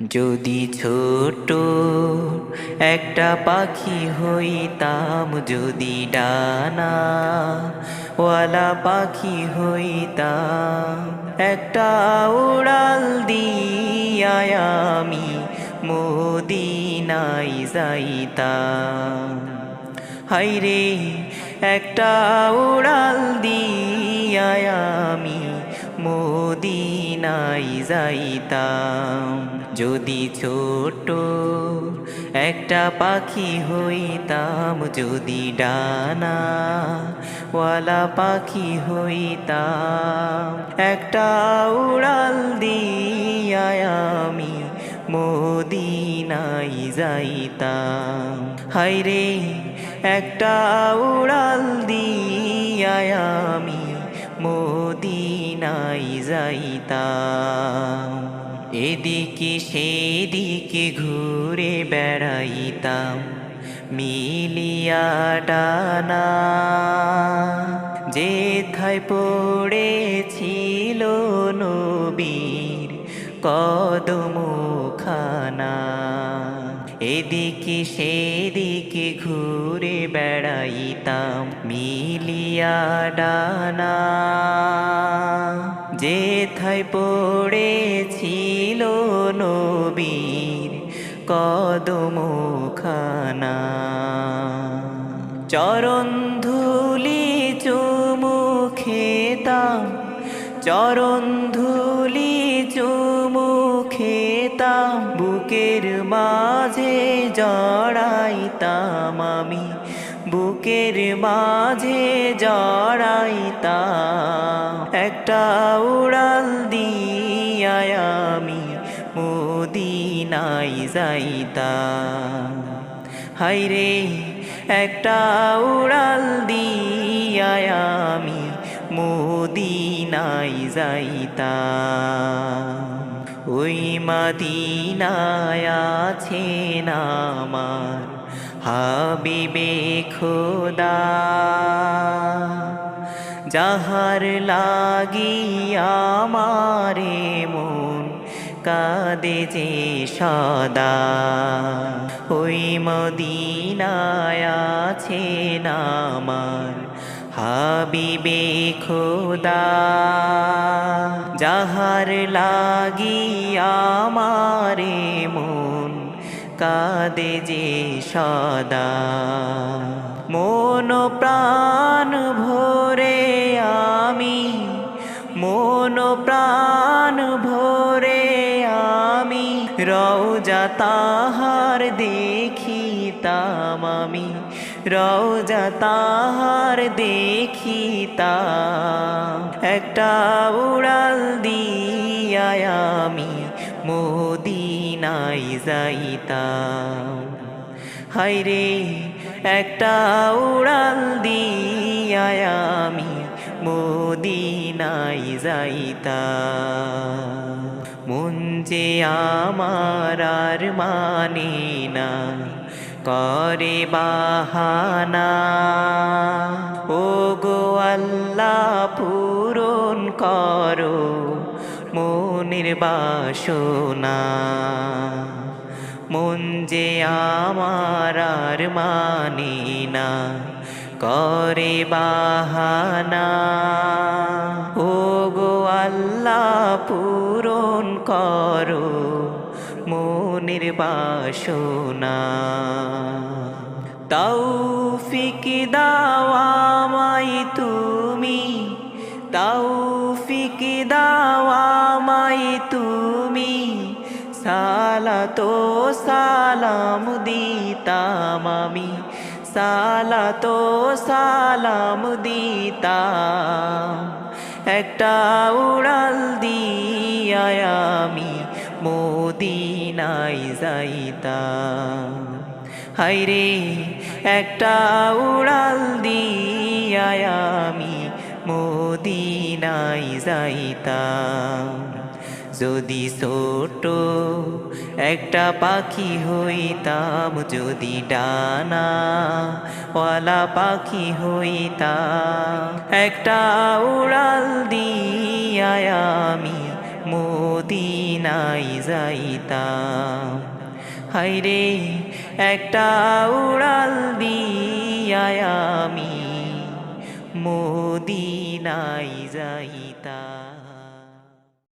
যদি ছোট একটা পাখি হইতাম, যদি ডানা ওয়ালা পাখি হইতাম, একটা উড়াল দিয়ায় আমি মদিনাই যাইতাম। হাইরে একটা উড়াল দিয়ায় আমি মদিনাই যাইতাম। যদি ছোট একটা পাখি হইতাম, যদি ডানা ওয়ালা পাখি হইতাম, একটা উড়াল দিয়ায় আমি মদিনাই যাইতাম। হাইরে একটা উড়াল দিয়ায় আমি মদিনাই যাইতাম এদিকে সেদিকে ঘুরে বেড়াইতাম মিলিয়া ডানা যেথায় পড়েছিল নবীর কদমখানা। এদিকে সেদিকে ঘুরে বেড়াইতাম মিলিয়া ডানা। যেথায় পড়েছিল নবীর কদমখানা। চরণ ধুলি চুমু খেতাম, চরণ ধুলি চুমু খেতাম বুকের মাঝে, জড়াইতাম আমি। বুকের মাঝে জড়াইতাম, একটা উড়াল দিয়ায় আমি মদিনাই যাইতাম। হাইরে একটা উড়াল দিয়ায় আমি মদিনাই যাইতাম। ওই মাদিনায় আছেন আমার হাবিবে খোদা। যাহার লাগি আমারে মন কাদে যে সদা। ওই মদিনায় আছেন আমার হাবিবে খোদা, যাহার লাগি আমারে মন কাঁদে যে সদা। মন প্রাণ ভরে আমি, মন প্রাণ ভরে আমি, রওজা তাহার দেখিতাম আমি। রওজা তাহার দেখিতাম। একটা উড়াল দিয়ায় আমি মদিনাই যাইতাম। হাইরে একটা উড়াল দিয়ায় আমি মদিনাই যাইতাম। মন যে আমার আর মানে না করে বাহানা। ও গো আল্লাহ, পূরণ করো মনের বাসনা। মন যে আমার আর মানে না, করে বাহানা। ও গো আল্লাহ, পূরণ করো মনের বাসনা তৌফিক দাওয়ামাই তুমি, তৌফিক দাওয়ামাই তুমি, সালাতো সালাম দিতাম আমি, সালাতো সালাম দিতাম। একটা উড়াল দিয়ায় আমি মদিনাই যাইতাম। হাইরে একটা উড়াল দিয়ায় আমি মদিনাই যাইতাম। যদি ছোট একটা পাখি হইতাম, যদি ডানা ওয়ালা পাখি হইতাম, একটা উড়াল দিয়ায় আমি মদিন মদিনাই যাইতাম। হাইরে একটা উড়াল দিয়ায় আমি মদিনাই যাইতাম।